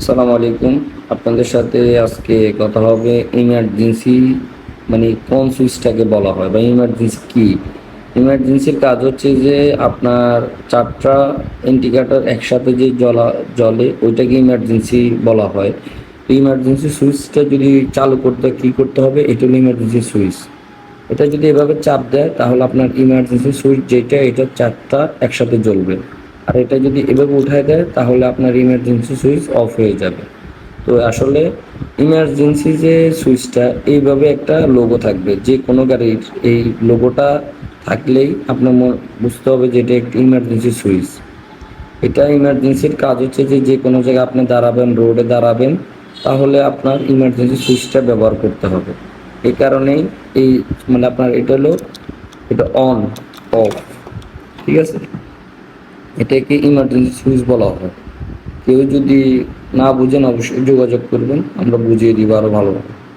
আসসালামু আলাইকুম। আপনাদের সাথে আজকে কথা হবে ইমার্জেন্সি মানে কোন সুইচটাকে বলা হয় বা ইমার্জেন্সি কি? ইমার্জেন্সির কাজ হচ্ছে যে আপনার চারটা ইন্ডিকেটর একসাথে যে জ্বলা জলে ওইটাকে ইমার্জেন্সি বলা হয়। ইমার্জেন্সি সুইচটা যদি চালু করতে কি করতে হবে? এটা হলো ইমার্জেন্সি সুইচ। এটা যদি এভাবে চাপ দেয়, তাহলে আপনার ইমার্জেন্সি সুইচ যেটা, এটা চারটা একসাথে জ্বলবে। আর এটা যদি এভাবে উঠায় দেয়, তাহলে আপনার ইমার্জেন্সি সুইচ অফ হয়ে যাবে। তো আসলে ইমার্জেন্সি যে সুইচটা এইভাবে একটা লোগো থাকবে। যে কোনো গাড়ির এই লোগোটা থাকলেই আপনার বুঝতে হবে যে এটা একটি ইমার্জেন্সি সুইচ এটা ইমার্জেন্সির কাজ হচ্ছে যে যে কোনো জায়গায় আপনি দাঁড়াবেন রোডে দাঁড়াবেন, তাহলে আপনার ইমার্জেন্সি সুইচটা ব্যবহার করতে হবে। এই কারণেই এই মানে আপনার এটা হলো, এটা অন অফ ঠিক আছে? এটাকে ইমার্জেন্সি সুইচ বলা হয়। কেউ যদি না বুঝেন অবশ্যই যোগাযোগ করবেন, আমরা বুঝিয়ে দিব আরও ভালোভাবে।